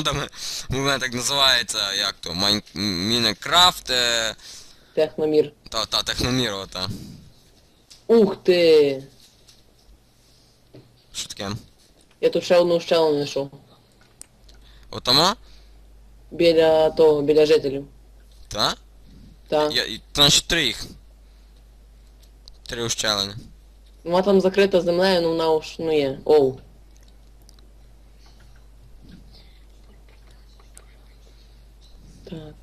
модами. У мене так називається, як то, Майн... Мінекрафт, е... Техномір. та, та, Техноміро, та. Ух ти! Що таке? Я тут ще одну щелину знайшов. Отама? Біля того, біля жителів. Та? Так. Я, і, значить три їх. Три ущелини. Вона там закрита землею, ну вона уж ну є. Оу. Так.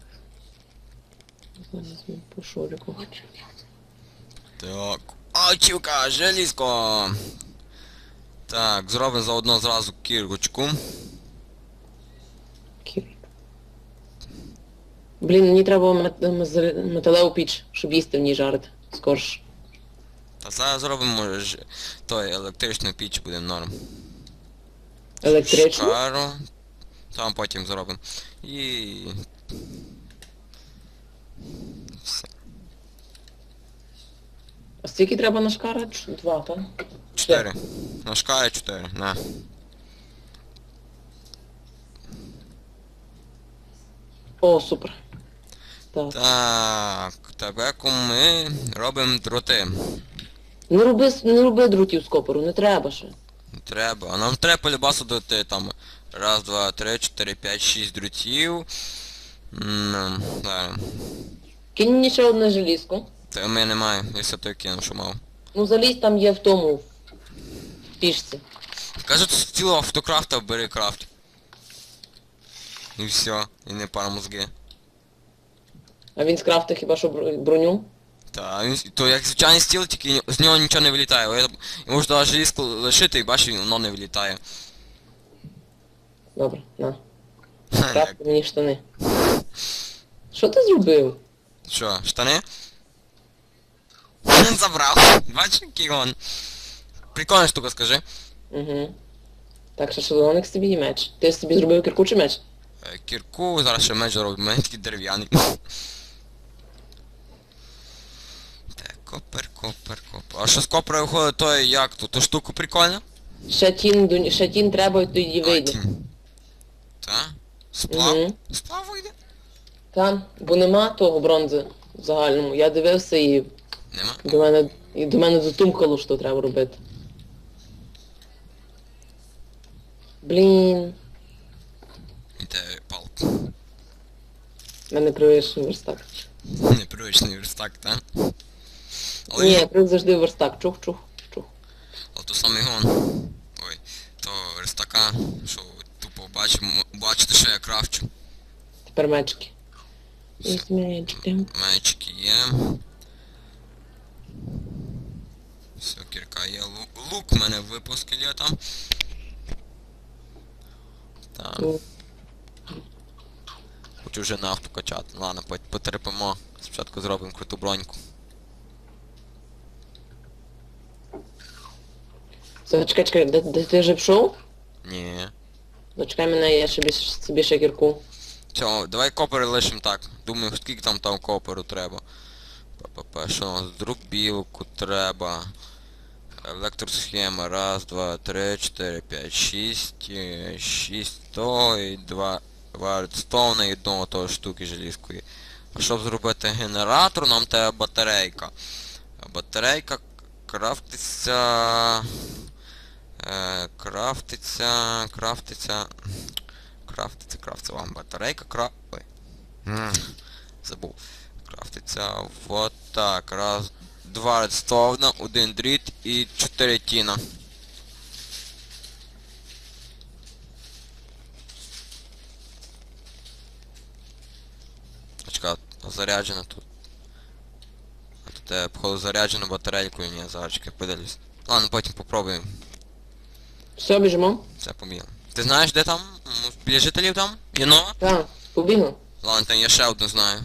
Зараз ми по шорику. Так. Ачівка, желізко. Так, зробимо заодно зразу кірочку. Кір. Блін, мені треба мет- мез- металеву піч, щоб їсти в ній жарити. Скорш. Та зараз зробимо ж- той електричну піч буде норм. Електричну. Шкару. Там потім зробимо. І. Все. А скільки треба на шкара? Ч- Два, так? Чотири. На шкарі чотири. На. О, супер. Так. Так, табеку ми робимо дроти. Не роби, с- не роби друтів з копору, не треба ще. Треба. А нам треба полюбасу дати там. Раз, два, три, чотири, п'ять, шість дротів. М, да. Кинь мені ще одне желізко. Та у мене немає, я все той кинув, що мав. Ну залізь там є в тому. В пішці. Кажуть, з цілого автокрафта бери крафт. І все, і не пара мозги. А він скрафтив хіба що бро- броню? Та, він, то як звичайний стіл, тільки з нього нічого не вилітає. Я, я можу навіть желізку лишити і бачу, воно не вилітає. Добре, на. Ха, як- Скрафти мені штани. Що ти зробив? Що, штани? Забрав. Бачиш, який он. Прикольна штука, скажи. Угу. Так, що шалоник собі і меч. Ти собі зробив кірку чи меч? Е, Кірку, зараз ще меч зроблю, у мене такий дерев'яний. Так, копер, копер, копер. А що з копера виходить, то як тут? То штука прикольна? Ще тін, до- ще тін треба і тоді вийде. Та? Сплав? Мгм. Сплав вийде? Там, бо нема того бронзи в загальному. Я дивився і Нема? до мене, і до мене дотумкало, що треба робити. Блін, Іде палку. в мене привичний верстак. Непривичний верстак, та? Але, Ні, я привик завжди верстак. Чух, чух, чух. але то самий гон. Ой, то верстака, що тупо бачимо, бачите, що я крафчу. Тепер мечки. Мечки. Мечики є. Все, кірка є. Лук, лук в мене випав скелетом. Так. Ну, Хочу вже нафту качати. Ладно, по- потерпимо. Спочатку зробимо круту броньку. Все, чекай, чекай, де, де ти вже пішов? Ні. Зачекай мене, я ще більш, собі ще кірку. Цього, давай копери лишимо так. Думаю, скільки там там коперу треба. Па-па-па, що у нас? Друк білку треба. Електросхема. Раз, два, три, чотири, п'ять, шість. е, Шість того і два. Редстоуна і одного того штуки желізкої. А щоб зробити генератор, нам треба батарейка. Батарейка крафтиться. Е, крафтиться. Крафтиться. Крафтиться, крафтиться вам батарейка, кра... Ой. Забув. Крафтиться вот так. Раз, два редстоуна, один дріт і чотири тіна. Очка, заряджена тут. А тут я походу заряджена батарейкою, ні, зараз чекай, подивлюсь. Ладно, потім попробуємо. Все, біжимо? Це поміли. Ти знаєш, де там? Біля жителів там? Є нова? Так, побігли. Ладно, там я ще одну знаю.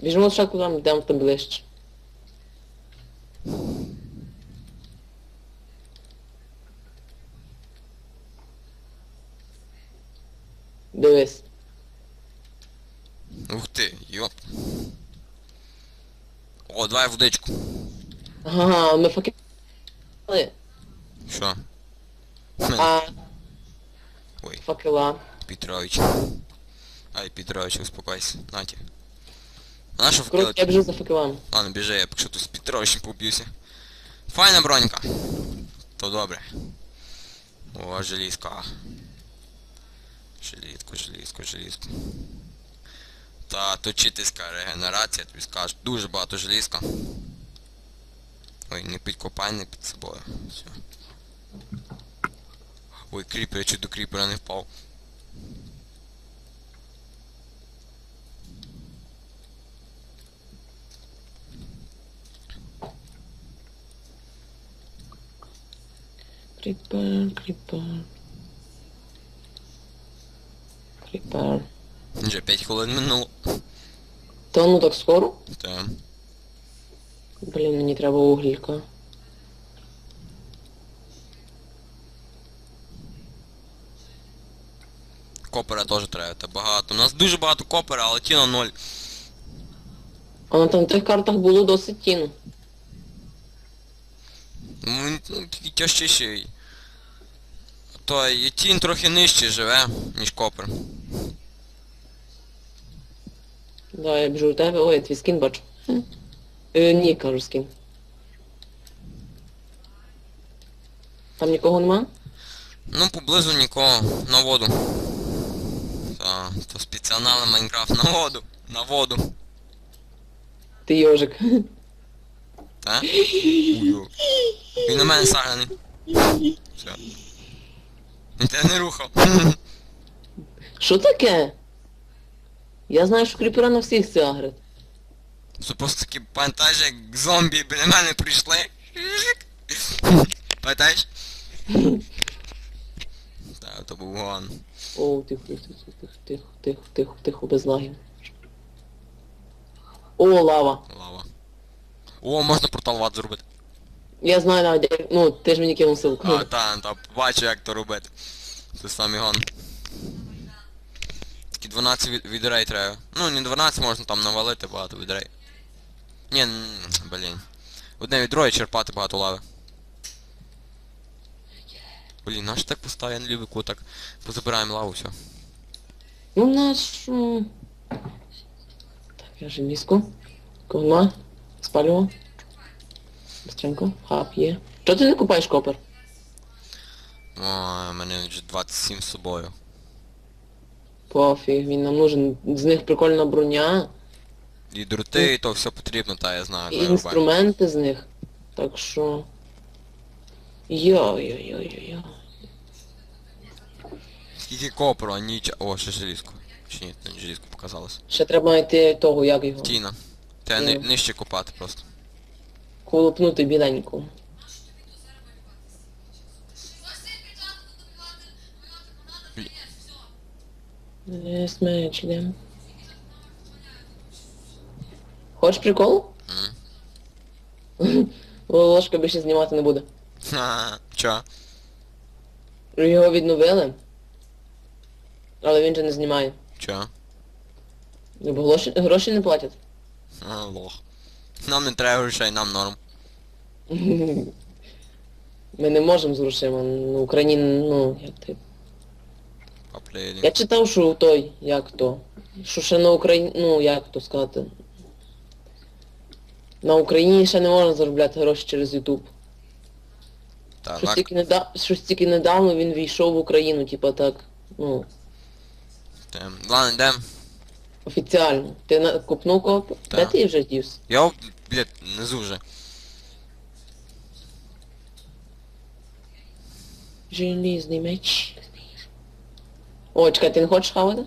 Біжимо спочатку там, йдемо там ближче. Дивись. Ух ти, йоп. О, давай водичку. Ага, ми факи... Що? А, Ой, факела. Петрович. Ай, Петрович, успокойся. Наті. На що Коротше, я біжу за факелами. Ладно, біжи, я поки тут з Петровичем поб'юся. Файна бронька. То добре. О, желізка. Желізко, желізко, желізко. Та тут читерська регенерація, тобі скажу. Дуже багато желізка. Ой, не підкопай, не під собою. Все. Ой, кріпер, я чуть до кріпера не впав. Кріпер, кріпер. Кріпер. Вже 5 хвилин минуло. Та ну так скоро? Та. Блін, мені треба угілька. Копера теж треба, та багато. У нас дуже багато копера, але ті на ноль. А на там тих картах було досить тіну. Ну, ну, такий тяжчіший. То тінь трохи нижче живе, ніж копер. Да, я біжу до тебе. Ой, твій скін бачу. Е, ні, кажу скін. Там нікого нема? Ну, поблизу нікого. На воду. Та, то спеціональний Майнкрафт на воду. На воду. Ти йожик. Та? Ую. Він на мене саганий. Все. Я не рухав. Що таке? Я знаю, що кріпера на всіх це агрить. Це просто такі пам'ятаєш, як зомбі біля мене прийшли. Пам'ятаєш? Так, то був гон. О, тихо, тихо, тихо, тихо, тихо, тихо, тихо, без лагів. О, лава. Лава. О, можна портал ват зробити. Я знаю навіть, як- ну, ти ж мені кинув ссылку. А, та, та, бачу як то робити. Це самий гон. Такі 12 від, відрей треба. Ну, не 12 можна там навалити багато відрей. Ні, н- блін. Одне відро і черпати багато лави. Блін, наш так поставив, я не люблю так позабираємо лаву, все. Ну, наш... м, Так, я желізку. Кого Спалював. Быстренько. Хап, є. Чого ти не купаєш копер? У мене вже 27 з собою. Пофіг, він нам нужен. З них прикольна броня. І дроти, і то все потрібно, та я знаю, І інструменти з них. Так що... Йо-йо-йо-йо-йо. Скільки копру, а ніч... О, ще желізку. Чи ні, не желізку показалось. Ще треба знайти того, як його. Тіна. Треба ни- нижче копати просто. Колопнути біленьку. Де? Хочеш прикол? М. Ложка більше знімати не буде. Ха, Чо? Його відновили. Але він же не знімає. Чо? Бо гроші, гроші не платять. А, лох. Нам не треба грошей, нам норм. Ми не можемо з грошима. Ну, Україні, ну, як ти. Я читав, що той, як то. Що ще на Україні, ну як то сказати. На Україні ще не можна заробляти гроші через Ютуб. Та, Щось тільки, неда... Щось тільки недавно він війшов в Україну, типа так, ну, Тем. Ладно, йдем. офіціально. Ти на... купнув коп? Так. Де ти вже дівся? Я, блядь, внизу вже. Желізний меч. О, чекай, ти не хочеш хавати?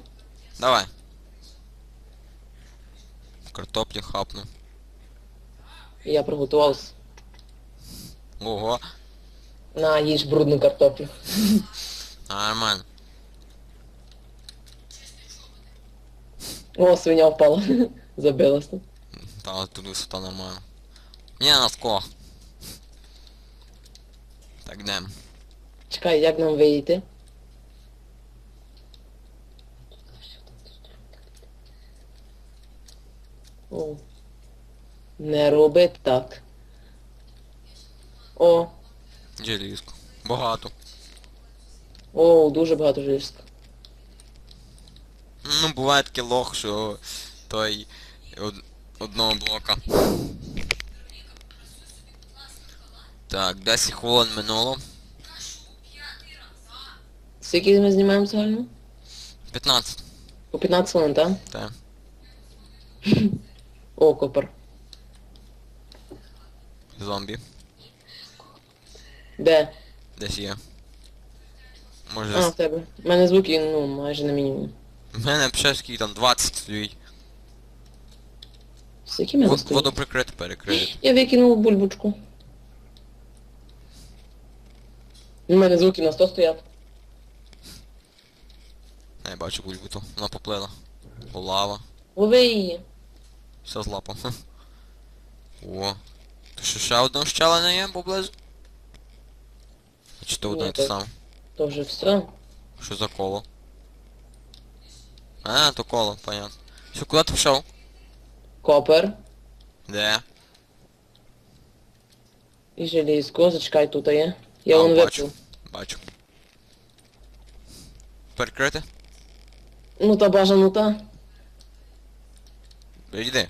Давай. Картоплі хапну. Я приготувався. Ого. На, їж брудну картоплю. Нормально. О, свиня впала. Забилась там. Та тут висота нормально. Ні, на ско. Так, йдем. Чекай, як нам вийти? О. Не роби так. О, Желізку. Багато. о, дуже багато желізка. Ну, буває таке лох, що той од- одного блока. Так, 10 хвилин минуло. Скільки ми знімаємо загально? 15. По 15 хвилин, так? Так. О, копер. Зомбі. Де? Десь є. Може. А, в тебе. У мене звуки, ну, майже на мінімум. В мене ще скільки там 20 стоїть. Скільки мене Вод, стоїть? воду прикрити, перекрити. Я викинув бульбочку. У мене звуки на 100 стоять. Не, я бачу бульбуту. Вона поплила. Лава. Лови її. Все злапав. О. То що ще одного щелення є поблизу? Чи то одне і те то- саме? То вже все. Що за коло? А, то коло, понятно. Що, куди ти пішов? Копер. Де? І желізко, зачекай тут є. Я А, вон бачу. випив. Бачу. Перекрити? Ну та бажано та. Йди.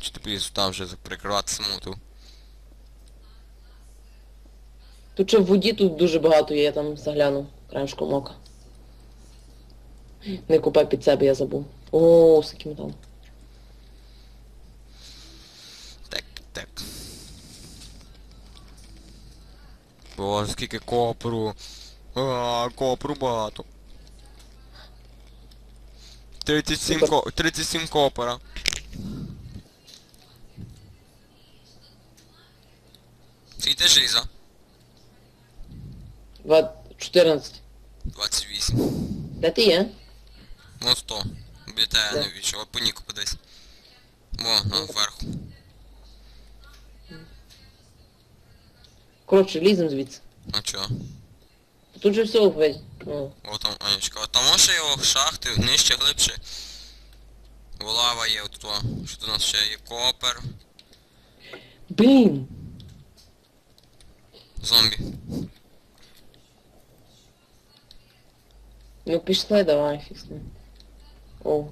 Чи ти поліз там вже прикривати саму ту? Тут ще в воді тут дуже багато є, я там заглянув краєшком ока. Не купай під себе, я забув. О, скільки металу. Так, так. Боже, скільки копру. А, копру багато. 37, ко... 37 копера. Скільки желіза? Два... 14. 28. Де ти є? Ну 100. Біля тебе я Де? відчув, а по ніку. Во, на вверху. Коротше, лізем звідси. А чо? Тут же все весь. О там, Анечка, а там може його шахти, нижче, глибше. Бо лава є от то. Що тут у нас ще є копер, Блін! зомбі. Ну пішли, давай, фіксни. О,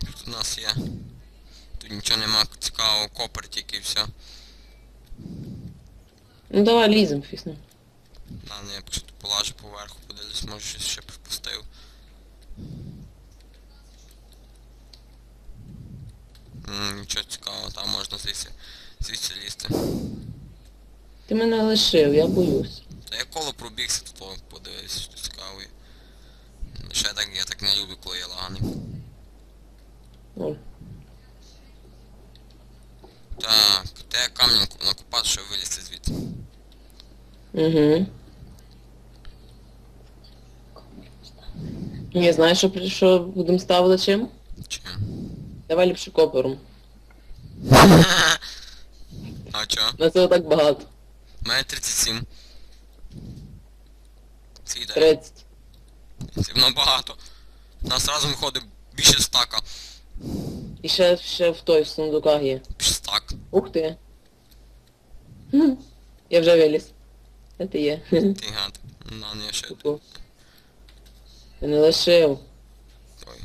Тут у нас є. Тут нічого нема цікавого, копер тільки і все. Ну давай лізем, фіксни. На, не, я поки що тут полажу поверху, подивлюсь, може щось ще впустив. М, Нічого цікавого, там можна звідси, звідси лізти. Ти мене лишив, я боюсь. Та я коло пробігся, то подивись, що цікавий. Ще так, я так не люблю, коли є лагани. Ой. Так, те камнем накопати, щоб вилізти звідти. Угу. Ні, знаєш, що, при- що будемо ставити чим? Чим? Давай ліпше копером. А чо? На це так багато. У мене 37. Скільки? 30. Це багато. У нас разом виходить більше стака. І ще, ще в той в сундуках є. Більше стак. Ух ти. Хм. Я вже виліз. Де ти є? Ти гад. На, не ще. Ку-ку. Я не лишив. Ой.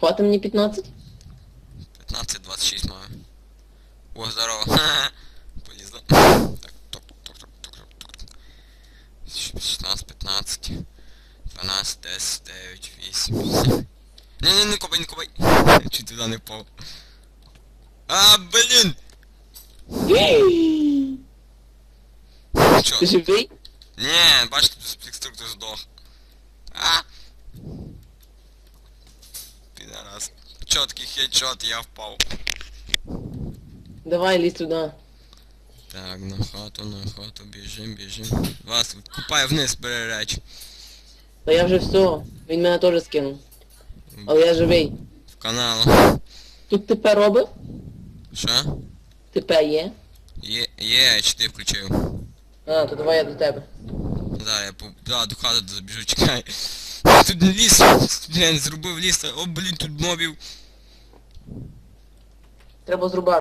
Хватить мені 15? 15-26 маю. О, здорово. Полізла. Так, ток, ток, ток, ток, ток, ток. 16, 15, 12, 10, 9, 8. Не, не, не копай, не копай. Чуть туди не впав. А, блін! Чо? Ти живий? Не, бачите, інструктор здох. А! Підарас. Чоткий хедшот, я впав. Давай лізь туди. Так, на хату, на хату, біжим, біжим. Вас купай вниз, бери речі. Та я вже все. Він мене теж скинув. Але я живий. В канал. Тут ТП робив? Що? ТП є? Є, є, чи ти включив? А, то давай я до тебе. Да, я по... Да, до хати забіжу, чекай. Тут ліс, блін, зробив ліс, о, блін, тут мобів. Треба зрубати.